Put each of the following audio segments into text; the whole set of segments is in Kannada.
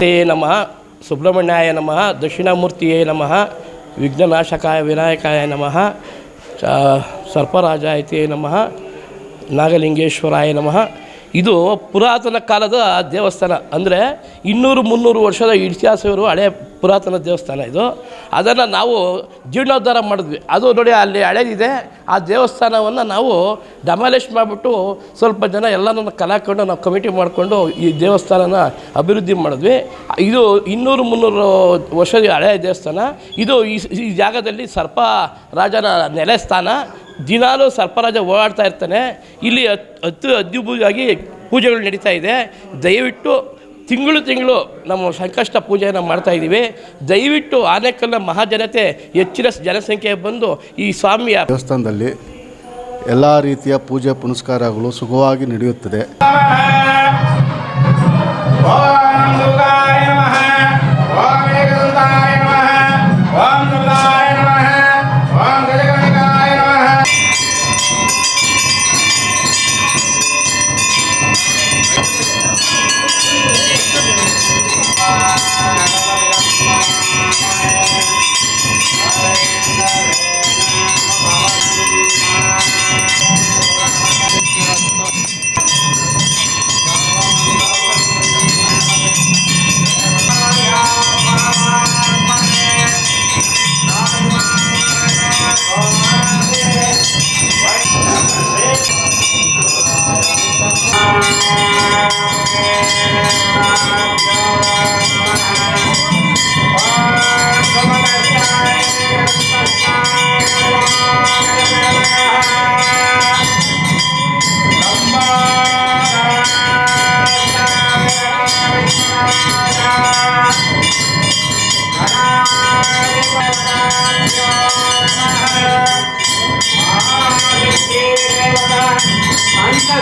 ತೇ ನಮಃ. ಸುಬ್ರಹ್ಮಣ್ಯಾಯ ನಮಃ. ದಕ್ಷಿಣಾಮೂರ್ತಿಯೇ ನಮಃ. ವಿಘ್ನನಾಶಕಾಯ ವಿನಾಯಕಾಯ ನಮಃ. ಸರ್ಪರಾಜಾಯತೆ ನಮಃ. ನಾಗಲಿಂಗೇಶ್ವರಾಯ ನಮಃ. ಇದು ಪುರಾತನ ಕಾಲದ ದೇವಸ್ಥಾನ. ಅಂದರೆ ಇನ್ನೂರು ಮುನ್ನೂರು ವರ್ಷದ ಇತಿಹಾಸವಿರುವ ಹಳೆ ಪುರಾತನ ದೇವಸ್ಥಾನ ಇದು. ಅದನ್ನು ನಾವು ಜೀರ್ಣೋದ್ಧಾರ ಮಾಡಿದ್ವಿ. ಅದು ನೋಡಿ ಅಲ್ಲಿ ಹಳೇದಿದೆ. ಆ ದೇವಸ್ಥಾನವನ್ನು ನಾವು ಡಮಾಲಿಷ್ ಮಾಡಿಬಿಟ್ಟು ಸ್ವಲ್ಪ ಜನ ಎಲ್ಲನೂ ಕಲಾಕೊಂಡು ನಾವು ಕಮಿಟಿ ಮಾಡಿಕೊಂಡು ಈ ದೇವಸ್ಥಾನನ ಅಭಿವೃದ್ಧಿ ಮಾಡಿದ್ವಿ. ಇದು ಇನ್ನೂರು ಮುನ್ನೂರು ವರ್ಷದ ಹಳೆಯ ದೇವಸ್ಥಾನ. ಇದು ಈ ಜಾಗದಲ್ಲಿ ಸರ್ಪ ರಾಜನ ನೆಲೆ ಸ್ಥಾನ. ದಿನಾಲೂ ಸರ್ಪರಾಜ ಓಡಾಡ್ತಾ ಇರ್ತಾನೆ. ಇಲ್ಲಿ ಅತ್ ಹತ್ತು ಅದ್ಭುತವಾಗಿ ಪೂಜೆಗಳು ನಡೀತಾ ಇದೆ. ದಯವಿಟ್ಟು ತಿಂಗಳು ತಿಂಗಳು ನಮ್ಮ ಸಂಕಷ್ಟ ಪೂಜೆಯನ್ನು ಮಾಡ್ತಾ ಇದ್ದೀವಿ. ದಯವಿಟ್ಟು ಆನೇಕಲ್ನ ಮಹಾಜನತೆ ಹೆಚ್ಚಿನ ಜನಸಂಖ್ಯೆ ಬಂದು ಈ ಸ್ವಾಮಿಯ ದೇವಸ್ಥಾನದಲ್ಲಿ ಎಲ್ಲ ರೀತಿಯ ಪೂಜೆ ಪುನಸ್ಕಾರಗಳು ಸುಖವಾಗಿ ನಡೆಯುತ್ತದೆ.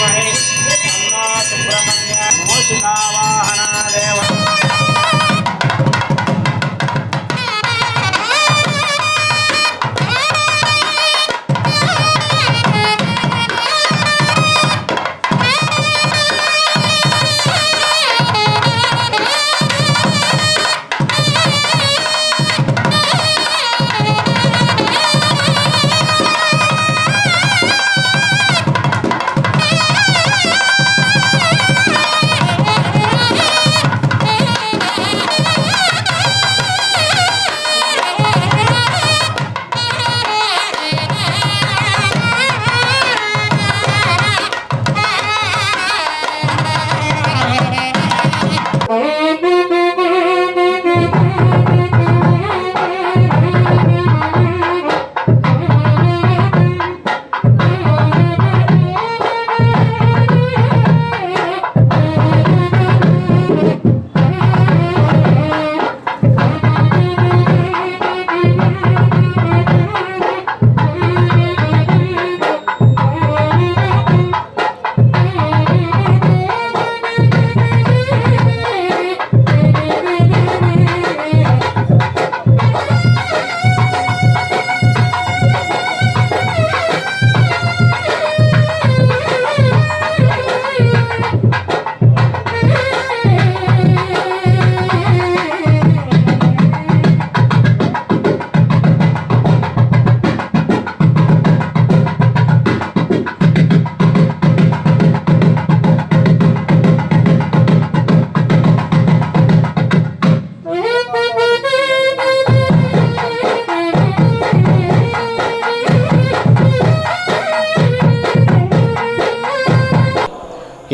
ధీమహి అన్నా సుబ్రహ్మణ్య మోషికావాహన దేవత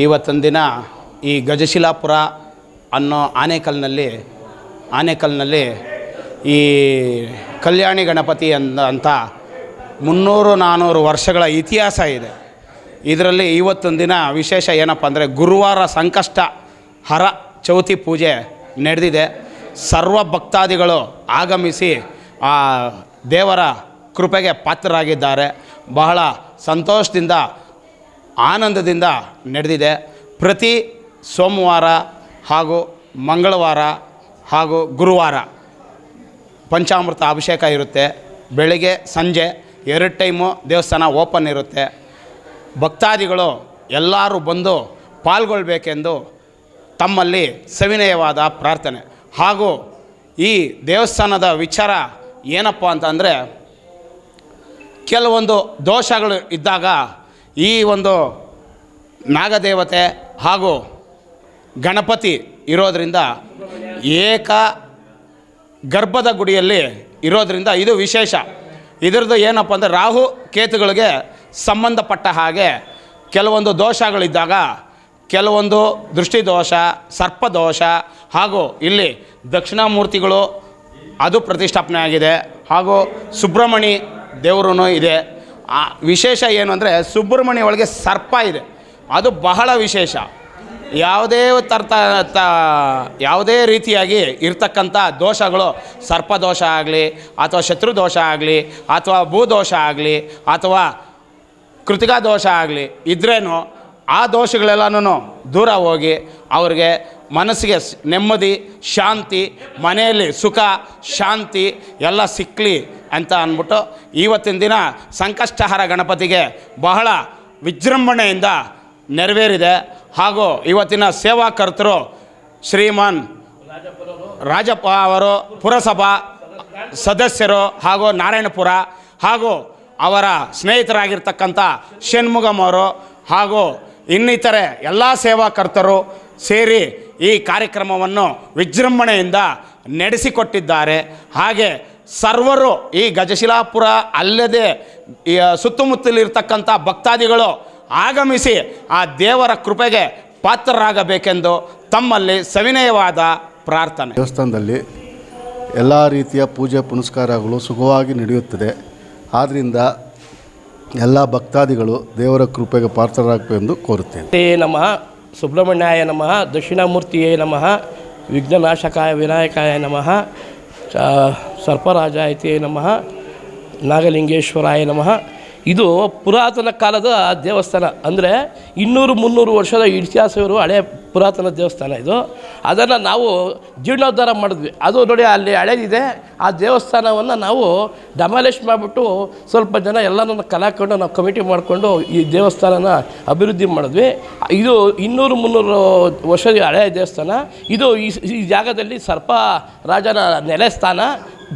ಇವತ್ತೊಂದು ದಿನ ಈ ಗಜಶಿಲಾಪುರ ಅನ್ನೋ ಆನೇಕಲ್ನಲ್ಲಿ ಆನೇಕಲ್ನಲ್ಲಿ ಈ ಕಲ್ಯಾಣಿ ಗಣಪತಿ ಅಂದ ಅಂತ ಮುನ್ನೂರು ನಾನ್ನೂರು ವರ್ಷಗಳ ಇತಿಹಾಸ ಇದೆ. ಇದರಲ್ಲಿ ಇವತ್ತೊಂದು ದಿನ ವಿಶೇಷ ಏನಪ್ಪ ಅಂದರೆ ಗುರುವಾರ ಸಂಕಷ್ಟ, ಹರ ಚೌತಿ ಪೂಜೆ ನಡೆದಿದೆ. ಸರ್ವ ಭಕ್ತಾದಿಗಳು ಆಗಮಿಸಿ ಆ ದೇವರ ಕೃಪೆಗೆ ಪಾತ್ರರಾಗಿದ್ದಾರೆ. ಬಹಳ ಸಂತೋಷದಿಂದ ಆನಂದದಿಂದ ನಡೆದಿದೆ. ಪ್ರತಿ ಸೋಮವಾರ ಹಾಗೂ ಮಂಗಳವಾರ ಹಾಗೂ ಗುರುವಾರ ಪಂಚಾಮೃತ ಅಭಿಷೇಕ ಇರುತ್ತೆ. ಬೆಳಗ್ಗೆ, ಸಂಜೆ ಎರಡು ಟೈಮು ದೇವಸ್ಥಾನ ಓಪನ್ ಇರುತ್ತೆ. ಭಕ್ತಾದಿಗಳು ಎಲ್ಲರೂ ಬಂದು ಪಾಲ್ಗೊಳ್ಬೇಕೆಂದು ತಮ್ಮಲ್ಲಿ ಸವಿನಯವಾದ ಪ್ರಾರ್ಥನೆ. ಹಾಗೂ ಈ ದೇವಸ್ಥಾನದ ವಿಚಾರ ಏನಪ್ಪ ಅಂತಂದರೆ, ಕೆಲವೊಂದು ದೋಷಗಳು ಇದ್ದಾಗ ಈ ಒಂದು ನಾಗದೇವತೆ ಹಾಗೂ ಗಣಪತಿ ಇರೋದರಿಂದ ಏಕ ಗರ್ಭದ ಗುಡಿಯಲ್ಲಿ ಇರೋದರಿಂದ ಇದು ವಿಶೇಷ. ಇದರದ್ದು ಏನಪ್ಪ ಅಂದರೆ ರಾಹು ಕೇತುಗಳಿಗೆ ಸಂಬಂಧಪಟ್ಟ ಹಾಗೆ ಕೆಲವೊಂದು ದೋಷಗಳಿದ್ದಾಗ ಕೆಲವೊಂದು ದೃಷ್ಟಿದೋಷ, ಸರ್ಪದೋಷ ಹಾಗೂ ಇಲ್ಲಿ ದಕ್ಷಿಣಾಮೂರ್ತಿಗಳು ಅದು ಪ್ರತಿಷ್ಠಾಪನೆ ಆಗಿದೆ ಹಾಗೂ ಸುಬ್ರಹ್ಮಣಿ ದೇವರೂ ಇದೆ. ಆ ವಿಶೇಷ ಏನು ಅಂದರೆ ಸುಬ್ರಹ್ಮಣ್ಯ ಒಳಗೆ ಸರ್ಪ ಇದೆ. ಅದು ಬಹಳ ವಿಶೇಷ. ಯಾವುದೇ ತರ್ತ ತ, ಯಾವುದೇ ರೀತಿಯಾಗಿ ಇರ್ತಕ್ಕಂಥ ದೋಷಗಳು, ಸರ್ಪ ದೋಷ ಆಗಲಿ, ಅಥವಾ ಶತ್ರುದೋಷ ಆಗಲಿ, ಅಥವಾ ಭೂದೋಷ ಆಗಲಿ, ಅಥವಾ ಕೃತಿಕಾ ದೋಷ ಆಗಲಿ ಇದ್ರೇನು, ಆ ದೋಷಗಳೆಲ್ಲನೂ ದೂರ ಹೋಗಿ ಅವ್ರಿಗೆ ಮನಸ್ಸಿಗೆ ನೆಮ್ಮದಿ, ಶಾಂತಿ, ಮನೆಯಲ್ಲಿ ಸುಖ, ಶಾಂತಿ ಎಲ್ಲ ಸಿಕ್ಕಲಿ ಅಂತ ಅಂದ್ಬಿಟ್ಟು ಇವತ್ತಿನ ದಿನ ಸಂಕಷ್ಟಹರ ಗಣಪತಿಗೆ ಬಹಳ ವಿಜೃಂಭಣೆಯಿಂದ ನೆರವೇರಿದೆ. ಹಾಗೂ ಇವತ್ತಿನ ಸೇವಾಕರ್ತರು ಶ್ರೀಮಾನ್ ರಾಜಪ್ಪ ಅವರು ಪುರಸಭಾ ಸದಸ್ಯರು ಹಾಗೂ ನಾರಾಯಣಪುರ ಹಾಗೂ ಅವರ ಸ್ನೇಹಿತರಾಗಿರ್ತಕ್ಕಂಥ ಷಣ್ಮುಗಮ್ ಅವರು ಹಾಗೂ ಇನ್ನಿತರೆ ಎಲ್ಲ ಸೇವಾಕರ್ತರು ಸೇರಿ ಈ ಕಾರ್ಯಕ್ರಮವನ್ನು ವಿಜೃಂಭಣೆಯಿಂದ ನಡೆಸಿಕೊಟ್ಟಿದ್ದಾರೆ. ಹಾಗೆ ಸರ್ವರು ಈ ಗಜಶಿಲಾಪುರ ಅಲ್ಲದೆ ಈ ಸುತ್ತಮುತ್ತಲಿರ್ತಕ್ಕಂಥ ಭಕ್ತಾದಿಗಳು ಆಗಮಿಸಿ ಆ ದೇವರ ಕೃಪೆಗೆ ಪಾತ್ರರಾಗಬೇಕೆಂದು ತಮ್ಮಲ್ಲಿ ಸವಿನಯವಾದ ಪ್ರಾರ್ಥನೆ. ದೇವಸ್ಥಾನದಲ್ಲಿ ಎಲ್ಲ ರೀತಿಯ ಪೂಜೆ ಪುನಸ್ಕಾರಗಳು ಸುಖವಾಗಿ ನಡೆಯುತ್ತದೆ. ಆದ್ದರಿಂದ ಎಲ್ಲ ಭಕ್ತಾದಿಗಳು ದೇವರ ಕೃಪೆಗೆ ಪಾತ್ರರಾಗಬೇಕೆಂದು ಕೋರುತ್ತೇನೆ. ನಮಃ. ಸುಬ್ರಹ್ಮಣ್ಯಾಯ ನಮಃ. ದಕ್ಷಿಣಾಮೂರ್ತಿಯೇ ನಮಃ. ವಿಘ್ನನಾಶಕಾಯ ವಿನಾಯಕಾಯ ನಮಃ. ಸರ್ಪರಾಜಾಯತಿಯೇ ನಮಃ ನಾಗಲಿಂಗೇಶ್ವರಾಯ ನಮಃ. ಇದು ಪುರಾತನ ಕಾಲದ ದೇವಸ್ಥಾನ. ಅಂದರೆ ಇನ್ನೂರು ಮುನ್ನೂರು ವರ್ಷದ ಇತಿಹಾಸವಿರುವ ಹಳೆ ಪುರಾತನ ದೇವಸ್ಥಾನ ಇದು. ಅದನ್ನು ನಾವು ಜೀರ್ಣೋದ್ಧಾರ ಮಾಡಿದ್ವಿ. ಅದು ನೋಡಿ ಅಲ್ಲಿ ಹಳೇದಿದೆ. ಆ ದೇವಸ್ಥಾನವನ್ನು ನಾವು ಡಮಾಲಿಷ್ ಮಾಡಿಬಿಟ್ಟು ಸ್ವಲ್ಪ ಜನ ಎಲ್ಲನೂ ಕಲಾಕೊಂಡು ನಾವು ಕಮಿಟಿ ಮಾಡಿಕೊಂಡು ಈ ದೇವಸ್ಥಾನನ ಅಭಿವೃದ್ಧಿ ಮಾಡಿದ್ವಿ. ಇದು ಇನ್ನೂರು ಮುನ್ನೂರು ವರ್ಷದ ಹಳೆಯ ದೇವಸ್ಥಾನ. ಇದು ಈ ಜಾಗದಲ್ಲಿ ಸರ್ಪ ರಾಜನ ನೆಲೆ ಸ್ಥಾನ.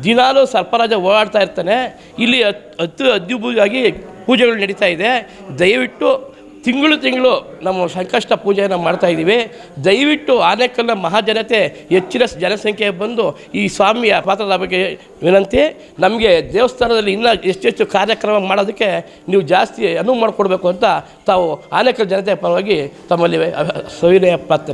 ದಿನಾಲೂ ಸರ್ಪರಾಜ ಓಡಾಡ್ತಾ ಇರ್ತಾನೆ. ಇಲ್ಲಿ ಹತ್- ಹತ್ತು ಅದ್ಭುತವಾಗಿ ಪೂಜೆಗಳು ನಡೀತಾ ಇದೆ. ದಯವಿಟ್ಟು ತಿಂಗಳು ತಿಂಗಳು ನಮ್ಮ ಸಂಕಷ್ಟ ಪೂಜೆಯನ್ನು ಮಾಡ್ತಾ ಇದ್ದೀವಿ. ದಯವಿಟ್ಟು ಆನೇಕಲ್ನ ಮಹಾಜನತೆ ಹೆಚ್ಚಿನ ಜನಸಂಖ್ಯೆ ಬಂದು ಈ ಸ್ವಾಮಿಯ ಪಾತ್ರದ ಬಗ್ಗೆ ವಿನಂತಿ. ನಮಗೆ ದೇವಸ್ಥಾನದಲ್ಲಿ ಇನ್ನೂ ಹೆಚ್ಚೆಚ್ಚು ಕಾರ್ಯಕ್ರಮ ಮಾಡೋದಕ್ಕೆ ನೀವು ಜಾಸ್ತಿ ಅನುವು ಮಾಡಿಕೊಡ್ಬೇಕು ಅಂತ ತಾವು ಆನೇಕಲ್ ಜನತೆ ಪರವಾಗಿ ತಮ್ಮಲ್ಲಿ ಸವಿನಯ ಪ್ರಾರ್ಥನೆ.